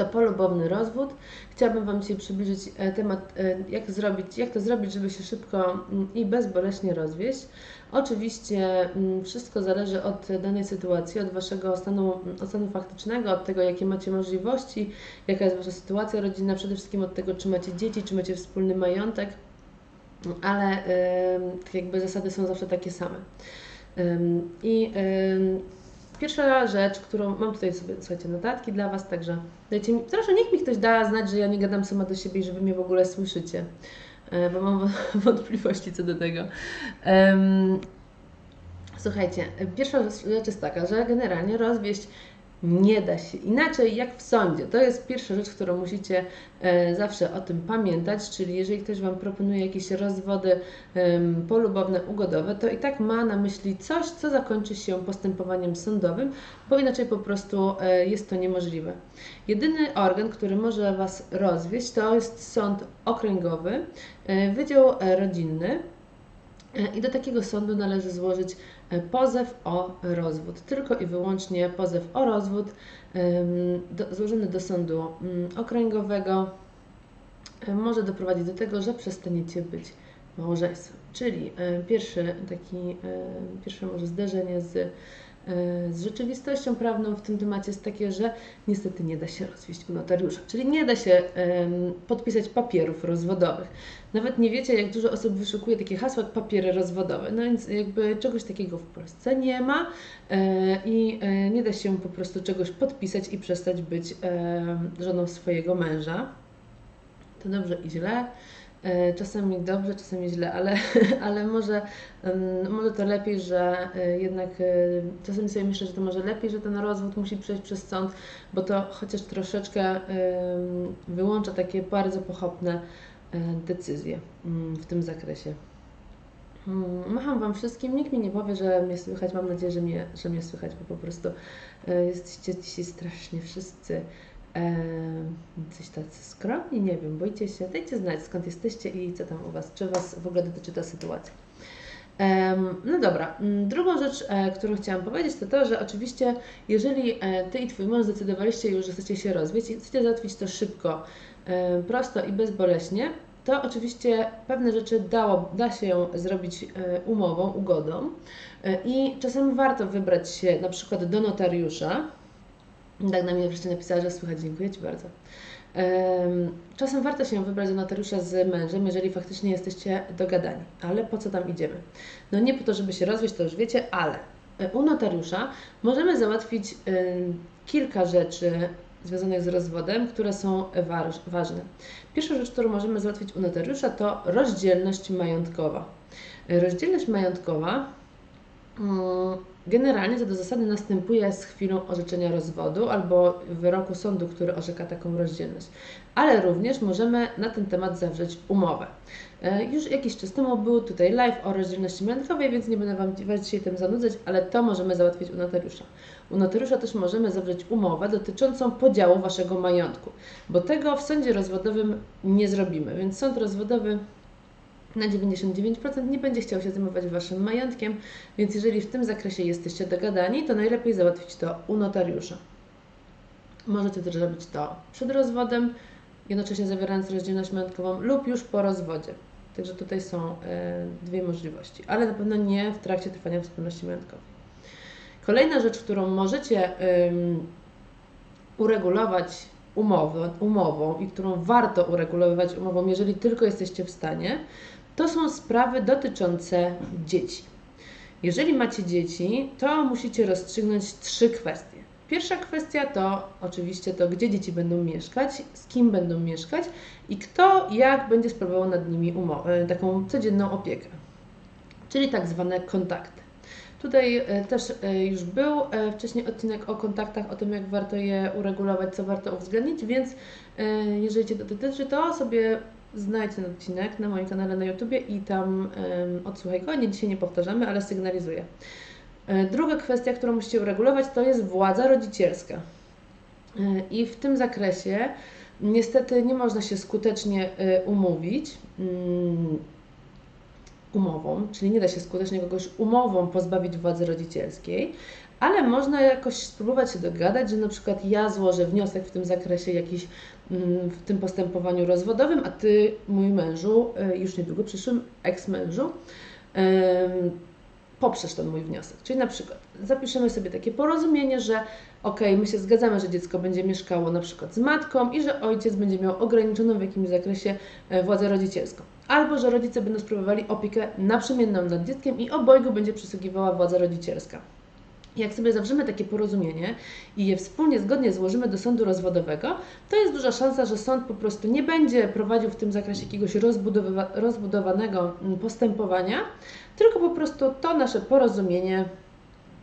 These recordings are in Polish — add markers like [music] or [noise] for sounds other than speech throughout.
to polubowny rozwód. Chciałabym Wam dzisiaj przybliżyć e, temat, e, jak, zrobić, jak to zrobić, żeby się szybko mm, i bezboleśnie rozwieść. Oczywiście mm, wszystko zależy od danej sytuacji, od Waszego stanu, od stanu faktycznego, od tego, jakie macie możliwości, jaka jest Wasza sytuacja rodzinna, przede wszystkim od tego, czy macie dzieci, czy macie wspólny majątek, ale tak jakby zasady są zawsze takie same. I Pierwsza rzecz, którą mam tutaj sobie, słuchajcie, notatki dla Was, także dajcie mi, proszę, niech mi ktoś da znać, że ja nie gadam sama do siebie i że Wy mnie w ogóle słyszycie, e, bo mam [laughs] wątpliwości co do tego. Um, słuchajcie, pierwsza rzecz jest taka, że generalnie rozwieść nie da się inaczej jak w sądzie. To jest pierwsza rzecz, którą musicie e, zawsze o tym pamiętać, czyli jeżeli ktoś Wam proponuje jakieś rozwody polubowne, ugodowe, to i tak ma na myśli coś, co zakończy się postępowaniem sądowym, bo inaczej po prostu e, jest to niemożliwe. Jedyny organ, który może Was rozwieść, to jest sąd okręgowy, e, Wydział Rodzinny. I do takiego sądu należy złożyć pozew o rozwód. Tylko i wyłącznie pozew o rozwód do, złożony do sądu mm, okręgowego może doprowadzić do tego, że przestaniecie być małżeństwem. Czyli pierwszy taki, pierwsze może zderzenie z z rzeczywistością prawną w tym temacie jest takie, że niestety nie da się rozwieść u notariusza, czyli nie da się podpisać papierów rozwodowych. Nawet nie wiecie, jak dużo osób wyszukuje takie hasła jak papiery rozwodowe. No więc jakby czegoś takiego w Polsce nie ma e, i e, nie da się po prostu czegoś podpisać i przestać być żoną swojego męża. To dobrze i źle. E, czasami dobrze, czasami źle, ale, [laughs] ale może, może to lepiej, że e, jednak e, czasami sobie myślę, że to może lepiej, że ten rozwód musi przejść przez sąd, bo to chociaż troszeczkę wyłącza takie bardzo pochopne decyzje mm, w tym zakresie. Mm, macham Wam wszystkim, nikt mi nie powie, że mnie słychać. Mam nadzieję, że mnie, że mnie słychać, bo po prostu jesteście dzisiaj strasznie wszyscy coś tacy skromni, nie wiem, boicie się, dajcie znać skąd jesteście i co tam u Was, czy Was w ogóle dotyczy ta sytuacja. No dobra, mm, drugą rzecz, e, którą chciałam powiedzieć, to to, że oczywiście, jeżeli e, Ty i Twój mąż zdecydowaliście już, że chcecie się rozwieść i chcecie załatwić to szybko, prosto i bezboleśnie, to oczywiście pewne rzeczy dało, da się zrobić e, umową, ugodą i czasem warto wybrać się na przykład do notariusza, tak na mnie wreszcie napisała, że słychać, dziękuję Ci bardzo. Czasem warto się wybrać do notariusza z mężem, jeżeli faktycznie jesteście dogadani. Ale po co tam idziemy? No nie po to, żeby się rozwieść, to już wiecie, ale e, u notariusza możemy załatwić kilka rzeczy związanych z rozwodem, które są ważne. Pierwsza rzecz, którą możemy załatwić u notariusza, to rozdzielność majątkowa. Rozdzielność majątkowa mm, Generalnie to do zasady następuje z chwilą orzeczenia rozwodu albo wyroku sądu, który orzeka taką rozdzielność. Ale również możemy na ten temat zawrzeć umowę. E, już jakiś czas temu był tutaj live o rozdzielności majątkowej, więc nie będę Wam dzisiaj tym zanudzać, ale to możemy załatwić u notariusza. U notariusza też możemy zawrzeć umowę dotyczącą podziału Waszego majątku, bo tego w sądzie rozwodowym nie zrobimy, więc sąd rozwodowy na 99% nie będzie chciał się zajmować Waszym majątkiem, więc jeżeli w tym zakresie jesteście dogadani, to najlepiej załatwić to u notariusza. Możecie też robić to przed rozwodem, jednocześnie zawierając rozdzielność majątkową lub już po rozwodzie. Także tutaj są e, dwie możliwości, ale na pewno nie w trakcie trwania wspólności majątkowej. Kolejna rzecz, którą możecie uregulować umową, umową i którą warto uregulowywać umową, jeżeli tylko jesteście w stanie, to są sprawy dotyczące dzieci. Jeżeli macie dzieci, to musicie rozstrzygnąć trzy kwestie. Pierwsza kwestia to oczywiście to, gdzie dzieci będą mieszkać, z kim będą mieszkać i kto jak będzie sprawował nad nimi umowę, taką codzienną opiekę, czyli tak zwane kontakty. Tutaj e, też e, już był e, wcześniej odcinek o kontaktach, o tym jak warto je uregulować, co warto uwzględnić, więc jeżeli Cię to dotyczy, to sobie znajdź ten odcinek na moim kanale na YouTubie i tam um, odsłuchaj go. Nie dzisiaj nie powtarzamy, ale sygnalizuję. E, druga kwestia, którą musicie uregulować, to jest władza rodzicielska. E, I w tym zakresie niestety nie można się skutecznie e, umówić mm, umową, czyli nie da się skutecznie kogoś umową pozbawić władzy rodzicielskiej, ale można jakoś spróbować się dogadać, że na przykład ja złożę wniosek w tym zakresie jakiś mm, w tym postępowaniu rozwodowym, a Ty, mój mężu, e, już niedługo przyszłym eks-mężu, poprzesz ten mój wniosek. Czyli na przykład zapiszemy sobie takie porozumienie, że ok, my się zgadzamy, że dziecko będzie mieszkało na przykład z matką i że ojciec będzie miał ograniczoną w jakimś zakresie e, władzę rodzicielską. Albo, że rodzice będą sprawowali opiekę naprzemienną nad dzieckiem i obojgu będzie przysługiwała władza rodzicielska. Jak sobie zawrzymy takie porozumienie i je wspólnie, zgodnie złożymy do sądu rozwodowego, to jest duża szansa, że sąd po prostu nie będzie prowadził w tym zakresie jakiegoś rozbudowa rozbudowanego mm, postępowania, tylko po prostu to nasze porozumienie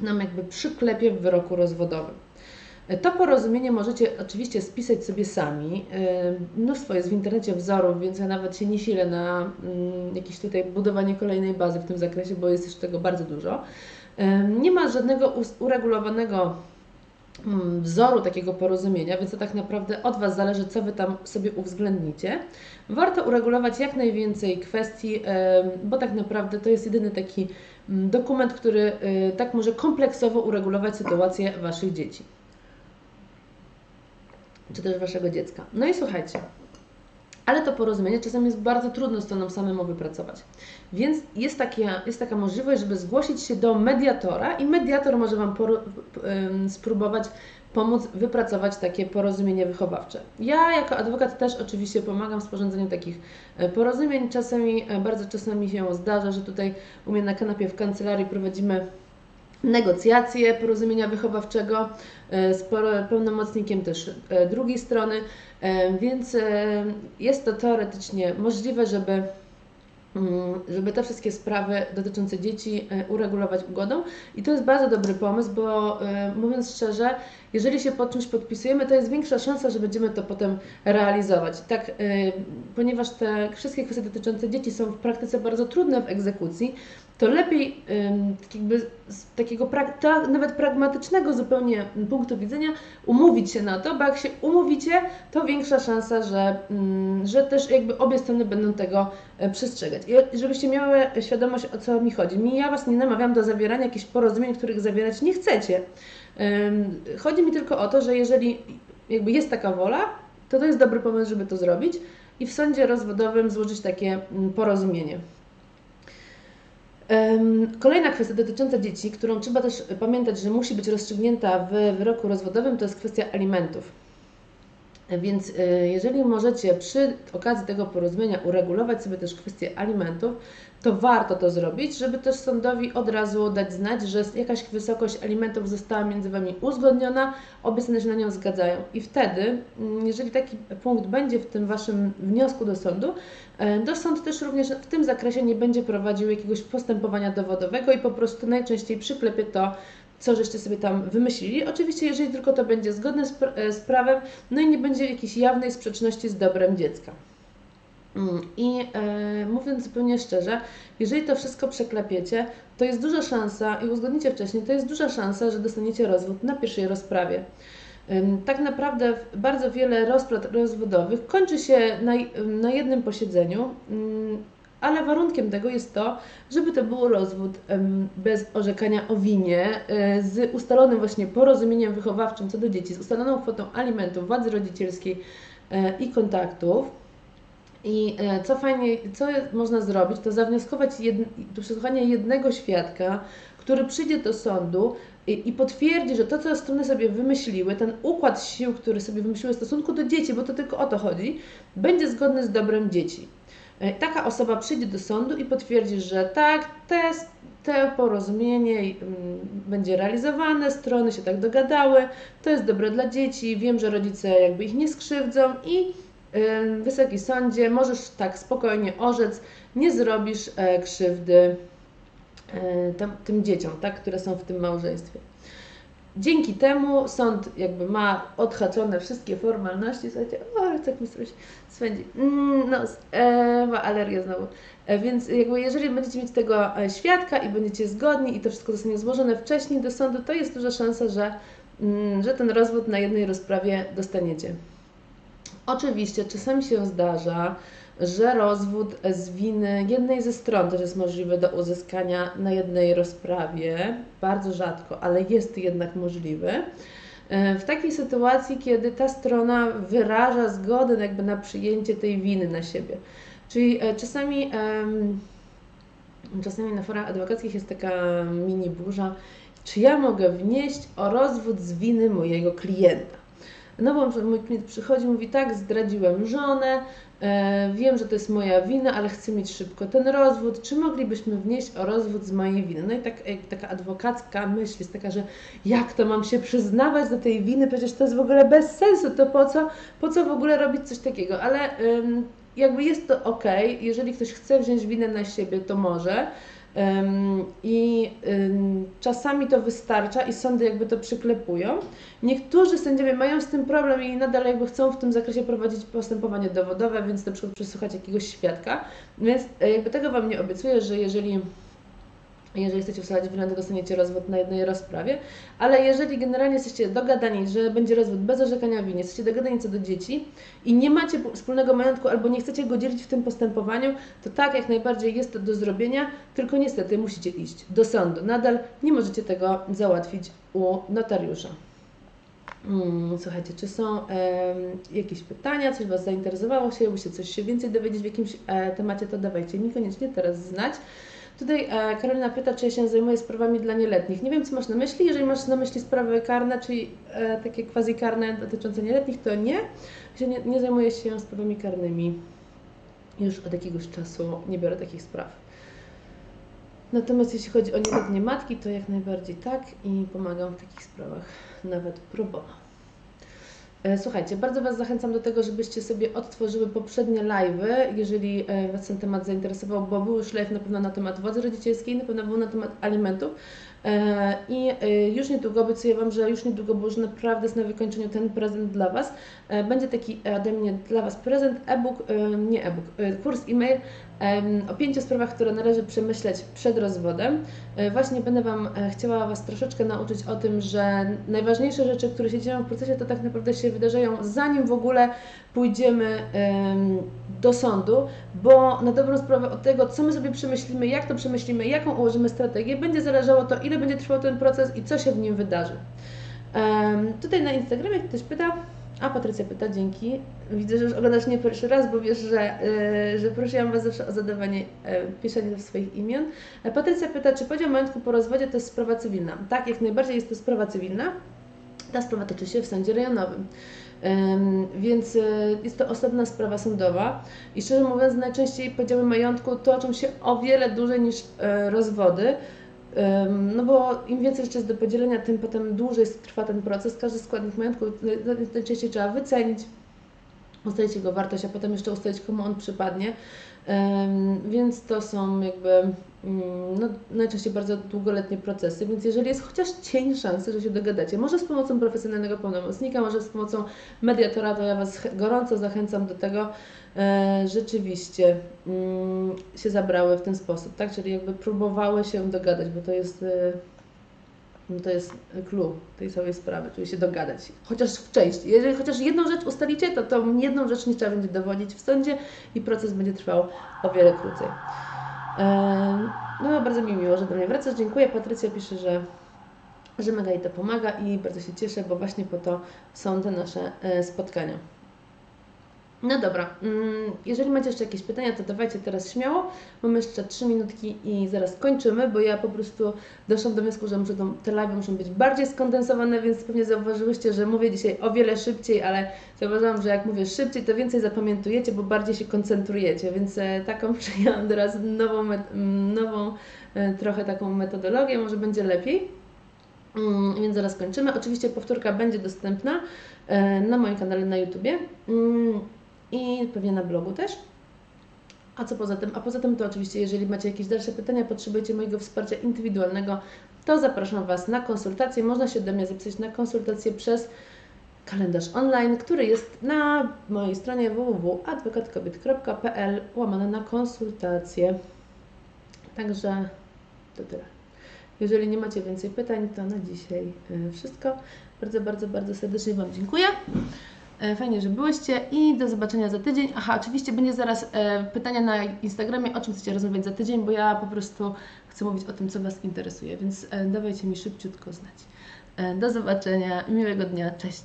nam jakby przyklepie w wyroku rozwodowym. To porozumienie możecie oczywiście spisać sobie sami. Mnóstwo jest w internecie wzorów, więc ja nawet się nie silę na mm, jakieś tutaj budowanie kolejnej bazy w tym zakresie, bo jest już tego bardzo dużo. Nie ma żadnego uregulowanego mm, wzoru takiego porozumienia, więc to tak naprawdę od Was zależy, co Wy tam sobie uwzględnicie. Warto uregulować jak najwięcej kwestii, bo tak naprawdę to jest jedyny taki mm, dokument, który y, tak może kompleksowo uregulować sytuację Waszych dzieci. Czy też Waszego dziecka. No i słuchajcie, ale to porozumienie czasem jest bardzo trudno stronom samemu wypracować. Więc jest, taka, jest taka możliwość, żeby zgłosić się do mediatora i mediator może Wam spróbować pomóc wypracować takie porozumienie wychowawcze. Ja jako adwokat też oczywiście pomagam w sporządzeniu takich e, porozumień. Czasami, e, bardzo czasami się zdarza, że tutaj u mnie na kanapie w kancelarii prowadzimy negocjacje porozumienia wychowawczego e, z pełnomocnikiem też drugiej strony, więc jest to teoretycznie możliwe, żeby Mm, żeby te wszystkie sprawy dotyczące dzieci e, uregulować ugodą. I to jest bardzo dobry pomysł, bo e, mówiąc szczerze, jeżeli się pod czymś podpisujemy, to jest większa szansa, że będziemy to potem realizować. Tak, e, ponieważ te wszystkie kwestie dotyczące dzieci są w praktyce bardzo trudne w egzekucji, to lepiej tak jakby z takiego pra nawet pragmatycznego zupełnie punktu widzenia umówić się na to, bo jak się umówicie, to większa szansa, że, mm, że też jakby obie strony będą tego e, przestrzegać. I żebyście miały świadomość, o co mi chodzi. Mi, ja Was nie namawiam do zawierania jakichś porozumień, których zawierać nie chcecie. Chodzi mi tylko o to, że jeżeli jakby jest taka wola, to to jest dobry pomysł, żeby to zrobić i w sądzie rozwodowym złożyć takie mm, porozumienie. Kolejna kwestia dotycząca dzieci, którą trzeba też pamiętać, że musi być rozstrzygnięta w wyroku rozwodowym, to jest kwestia alimentów. Więc y, jeżeli możecie przy okazji tego porozumienia uregulować sobie też kwestię alimentów, to warto to zrobić, żeby też sądowi od razu dać znać, że jakaś wysokość alimentów została między Wami uzgodniona, obie strony się na nią zgadzają. I wtedy, mm, jeżeli taki punkt będzie w tym Waszym wniosku do sądu, e, to sąd też również w tym zakresie nie będzie prowadził jakiegoś postępowania dowodowego i po prostu najczęściej przyklepie to co żeście sobie tam wymyślili. Oczywiście, jeżeli tylko to będzie zgodne z, e, z prawem, no i nie będzie jakiejś jawnej sprzeczności z dobrem dziecka. Mm, I e, mówiąc zupełnie szczerze, jeżeli to wszystko przeklepiecie, to jest duża szansa i uzgodnicie wcześniej, to jest duża szansa, że dostaniecie rozwód na pierwszej rozprawie. Tak naprawdę bardzo wiele rozpraw rozwodowych kończy się na, na jednym posiedzeniu, mm, ale warunkiem tego jest to, żeby to był rozwód bez orzekania o winie, e, z ustalonym właśnie porozumieniem wychowawczym co do dzieci, z ustaloną kwotą alimentów, władzy rodzicielskiej e, i kontaktów. I e, co fajnie, co można zrobić, to zawnioskować jed, do przesłuchania jednego świadka, który przyjdzie do sądu i, i potwierdzi, że to, co strony sobie wymyśliły, ten układ sił, który sobie wymyśliły w stosunku do dzieci, bo to tylko o to chodzi, będzie zgodny z dobrem dzieci. E, taka osoba przyjdzie do sądu i potwierdzi, że tak, te, te porozumienie mm, będzie realizowane, strony się tak dogadały, to jest dobre dla dzieci, wiem, że rodzice jakby ich nie skrzywdzą i Wysoki Sądzie, możesz tak spokojnie orzec, nie zrobisz e, krzywdy e, tym dzieciom, tak, które są w tym małżeństwie. Dzięki temu sąd jakby ma odhaczone wszystkie formalności. Słuchajcie, o, tak mi coś swędzi. Mm, no, e, ma alergię znowu. E, więc jakby jeżeli będziecie mieć tego e, świadka i będziecie zgodni i to wszystko zostanie złożone wcześniej do sądu, to jest duża szansa, że, mm, że ten rozwód na jednej rozprawie dostaniecie. Oczywiście czasami się zdarza, że rozwód z winy jednej ze stron też jest możliwy do uzyskania na jednej rozprawie. Bardzo rzadko, ale jest jednak możliwy. E, w takiej sytuacji, kiedy ta strona wyraża zgodę jakby na przyjęcie tej winy na siebie. Czyli e, czasami, czasami na forach adwokackich jest taka mini burza, czy ja mogę wnieść o rozwód z winy mojego klienta. No bo mój klient przychodzi i mówi, tak, zdradziłem żonę, e, wiem, że to jest moja wina, ale chcę mieć szybko ten rozwód, czy moglibyśmy wnieść o rozwód z mojej winy? No i tak, taka adwokacka myśl jest taka, że jak to mam się przyznawać do tej winy, przecież to jest w ogóle bez sensu, to po co, po co w ogóle robić coś takiego? Ale jakby jest to ok, jeżeli ktoś chce wziąć winę na siebie, to może. I czasami to wystarcza i sądy jakby to przyklepują. Niektórzy sędziowie mają z tym problem i nadal jakby chcą w tym zakresie prowadzić postępowanie dowodowe, więc na przykład przesłuchać jakiegoś świadka. Więc e, jakby tego Wam nie obiecuję, że jeżeli jeżeli chcecie winę, to dostaniecie rozwód na jednej rozprawie, ale jeżeli generalnie jesteście dogadani, że będzie rozwód bez orzekania winy, jesteście dogadani co do dzieci i nie macie wspólnego majątku albo nie chcecie go dzielić w tym postępowaniu, to tak, jak najbardziej jest to do zrobienia, tylko niestety musicie iść do sądu. Nadal nie możecie tego załatwić u notariusza. Hmm, słuchajcie, czy są e, jakieś pytania, coś Was zainteresowało jakbyście coś się więcej dowiedzieć w jakimś e, temacie, to dawajcie mi koniecznie teraz znać. Tutaj e, Karolina pyta, czy ja się zajmuję sprawami dla nieletnich. Nie wiem, co masz na myśli. Jeżeli masz na myśli sprawy karne, czyli e, takie quasi karne dotyczące nieletnich, to nie. Nie, nie zajmuję się sprawami karnymi. Już od jakiegoś czasu nie biorę takich spraw. Natomiast jeśli chodzi o nieletnie matki, to jak najbardziej tak i pomagam w takich sprawach nawet pro. E, słuchajcie, bardzo Was zachęcam do tego, żebyście sobie odtworzyły poprzednie live'y, jeżeli e, Was ten temat zainteresował, bo był już live na pewno na temat władzy rodzicielskiej, na pewno był na temat alimentów. E, I już niedługo obiecuję Wam, że już niedługo, bo już naprawdę jest na wykończeniu ten prezent dla Was. Będzie taki ode mnie dla Was prezent, e-book, nie e-book, kurs e-mail o pięciu sprawach, które należy przemyśleć przed rozwodem. E, właśnie będę Wam e, chciała Was troszeczkę nauczyć o tym, że najważniejsze rzeczy, które się dzieją w procesie, to tak naprawdę się wydarzają zanim w ogóle pójdziemy do sądu, bo na dobrą sprawę od tego, co my sobie przemyślimy, jak to przemyślimy, jaką ułożymy strategię, będzie zależało to, ile będzie trwał ten proces i co się w nim wydarzy. Tutaj na Instagramie ktoś pyta, a Patrycja pyta, dzięki. Widzę, że już oglądasz nie pierwszy raz, bo wiesz, że, yy, że prosiłam Was zawsze o zadawanie, yy, piszenie swoich imion. E, Patrycja pyta, czy podział majątku po rozwodzie to jest sprawa cywilna? Tak, jak najbardziej jest to sprawa cywilna. Ta sprawa toczy się w sądzie rejonowym. Więc e, jest to osobna sprawa sądowa i szczerze mówiąc, najczęściej podziały majątku toczą się o wiele dłużej niż rozwody. No bo im więcej rzeczy jest do podzielenia, tym potem dłużej trwa ten proces. Każdy składnik majątku najczęściej trzeba wycenić, ustalić jego wartość, a potem jeszcze ustalić, komu on przypadnie. Więc to są jakby no, najczęściej bardzo długoletnie procesy, więc jeżeli jest chociaż cień szansy, że się dogadacie, może z pomocą profesjonalnego pełnomocnika, może z pomocą mediatora, to ja Was gorąco zachęcam do tego, e, rzeczywiście mm, się zabrały w ten sposób, tak? Czyli jakby próbowały się dogadać, bo to jest e, no to jest clue tej całej sprawy, czyli się dogadać. Chociaż w części. Jeżeli chociaż jedną rzecz ustalicie, to tą jedną rzecz nie trzeba będzie dowodzić w sądzie i proces będzie trwał o wiele krócej. No, bardzo mi miło, że do mnie wracasz. Dziękuję. Patrycja pisze, że, że mega jej to pomaga i bardzo się cieszę, bo właśnie po to są te nasze e, spotkania. No dobra, mm, jeżeli macie jeszcze jakieś pytania, to dawajcie teraz śmiało. Mamy jeszcze 3 minutki i zaraz kończymy, bo ja po prostu doszłam do wniosku, że muszę te live muszą być bardziej skondensowane, więc pewnie zauważyłyście, że mówię dzisiaj o wiele szybciej, ale zauważyłam, że jak mówię szybciej, to więcej zapamiętujecie, bo bardziej się koncentrujecie, więc e, taką [laughs] przyjęłam teraz nową, nową e, trochę taką metodologię, może będzie lepiej. Mm, więc zaraz kończymy. Oczywiście powtórka będzie dostępna e, na moim kanale na YouTubie. I pewnie na blogu też. A co poza tym? A poza tym to oczywiście, jeżeli macie jakieś dalsze pytania, potrzebujecie mojego wsparcia indywidualnego, to zapraszam Was na konsultację. Można się do mnie zapisać na konsultację przez kalendarz online, który jest na mojej stronie www.adwokatkobiet.pl łamane na konsultacje. Także to tyle. Jeżeli nie macie więcej pytań, to na dzisiaj y, wszystko. Bardzo, bardzo, bardzo serdecznie Wam dziękuję. E, Fajnie, że byłyście i do zobaczenia za tydzień. Aha, oczywiście będzie zaraz e, pytania na Instagramie, o czym chcecie rozmawiać za tydzień, bo ja po prostu chcę mówić o tym, co Was interesuje, więc e, dawajcie mi szybciutko znać. Do zobaczenia, miłego dnia, cześć.